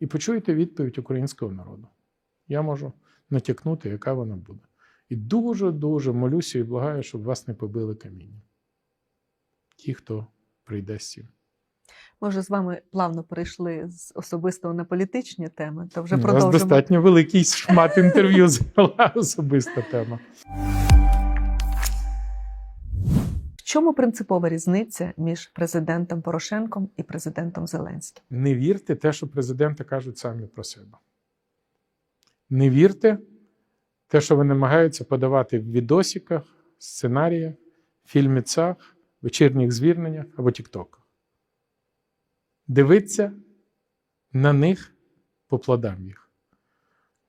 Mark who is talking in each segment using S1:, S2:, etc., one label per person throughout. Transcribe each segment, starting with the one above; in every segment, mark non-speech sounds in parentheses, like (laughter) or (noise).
S1: і почуєте відповідь українського народу. Я можу натякнути, яка вона буде. І дуже-дуже молюся і благаю, щоб вас не побили камінням. Ті, хто прийде з цим.
S2: Ми вже з вами плавно перейшли з особистого на політичні теми, то вже
S1: У вас
S2: продовжимо.
S1: достатньо великий шмат інтерв'ю (laughs) зайняла особиста тема.
S2: Чому принципова різниця між президентом Порошенком і президентом Зеленським?
S1: Не вірте те, що президенти кажуть самі про себе. Не вірте те, що вони намагаються подавати в відосиках, сценаріях, фільміцах, вечірніх звірненнях або тіктоках. Дивіться на них по плодам їх.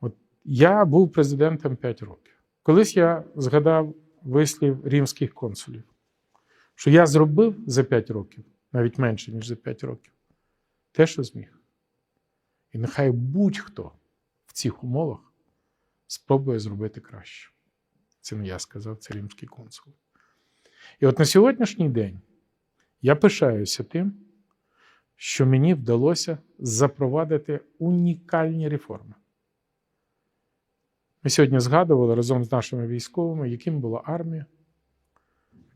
S1: От я був президентом 5 років. Колись я згадав вислів римських консулів, що я зробив за 5 років, навіть менше, ніж за 5 років, те, що зміг. І нехай будь-хто в цих умовах спробує зробити краще. Це не я сказав, це римський консул. І от на сьогоднішній день я пишаюся тим, що мені вдалося запровадити унікальні реформи. Ми сьогодні згадували разом з нашими військовими, яким була армія,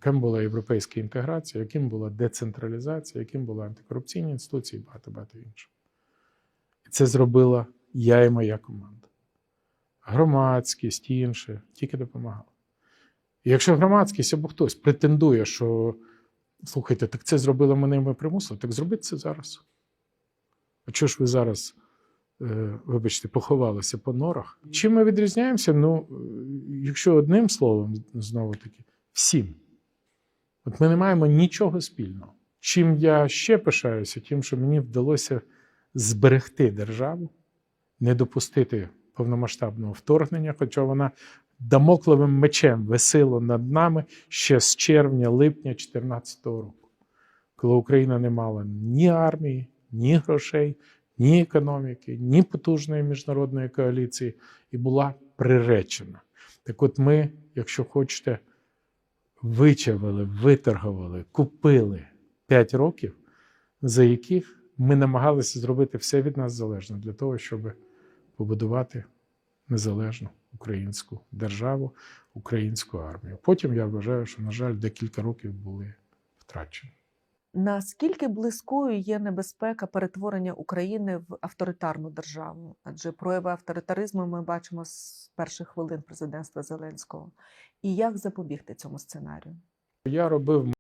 S1: яким була європейська інтеграція, яким була децентралізація, яким були антикорупційні інституції і багато-багато іншого. І це зробила я і моя команда. Громадськість і інше тільки допомагали. І якщо громадськість або хтось претендує, що слухайте, так це зробили мене, і ми примусили, так зробіть це зараз. А чого ж ви зараз, е, вибачте, поховалися по норах? Чим ми відрізняємося? Ну, е, якщо одним словом, знову таки, всім. От ми не маємо нічого спільного. Чим я ще пишаюся, тим, що мені вдалося зберегти державу, не допустити повномасштабного вторгнення, хоча вона дамокловим мечем висила над нами ще з червня-липня 2014 року, коли Україна не мала ні армії, ні грошей, ні економіки, ні потужної міжнародної коаліції і була приречена. Так от ми, якщо хочете, вичавили, виторгували, купили 5 років, за яких ми намагалися зробити все від нас залежне для того, щоб побудувати незалежну українську державу, українську армію. Потім я вважаю, що, на жаль, декілька років були втрачені.
S2: Наскільки близькою є небезпека перетворення України в авторитарну державу? Адже прояви авторитаризму ми бачимо з перших хвилин президентства Зеленського. І як запобігти цьому сценарію?
S1: Я робив